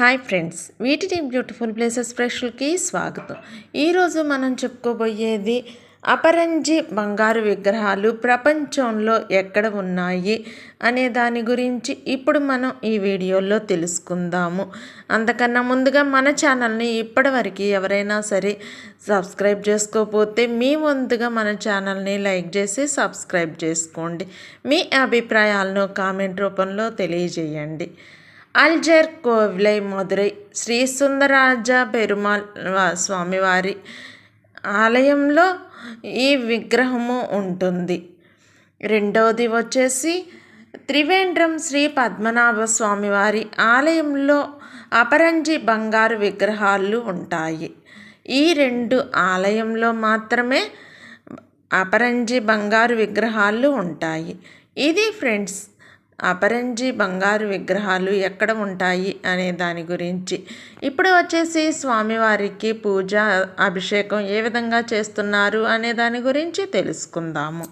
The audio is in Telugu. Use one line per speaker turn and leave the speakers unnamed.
హాయ్ ఫ్రెండ్స్ వీటిని బ్యూటిఫుల్ ప్లేసెస్ స్పెషల్కి స్వాగతం. ఈరోజు మనం చెప్పుకోబోయేది అపరంజి బంగారు విగ్రహాలు ప్రపంచంలో ఎక్కడ ఉన్నాయి అనే దాని గురించి ఇప్పుడు మనం ఈ వీడియోలో తెలుసుకుందాము. అంతకన్నా ముందుగా మన ఛానల్ని ఇప్పటివరకు ఎవరైనా సరే సబ్స్క్రైబ్ చేసుకోకపోతే మీ వంతుగా మన ఛానల్ని లైక్ చేసి సబ్స్క్రైబ్ చేసుకోండి. మీ అభిప్రాయాలను కామెంట్ రూపంలో తెలియజేయండి. అల్జర్ కోవిలై మధురై శ్రీ సుందరాజ పెరుమాల్ స్వామివారి ఆలయంలో ఈ విగ్రహము ఉంటుంది రెండవది వచ్చేసి త్రివేంద్రం శ్రీ పద్మనాభ స్వామివారి ఆలయంలో అపరంజి బంగారు విగ్రహాలు ఉంటాయి ఈ రెండు ఆలయంలో మాత్రమే అపరంజి బంగారు విగ్రహాలు ఉంటాయి ఇది ఫ్రెండ్స్ అపరంజి బంగారు విగ్రహాలు ఎక్కడ ఉంటాయి అనే దాని గురించి. ఇప్పుడు వచ్చేసి స్వామివారికి పూజ అభిషేకం ఏ విధంగా చేస్తున్నారు అనే దాని గురించి తెలుసుకుందాము.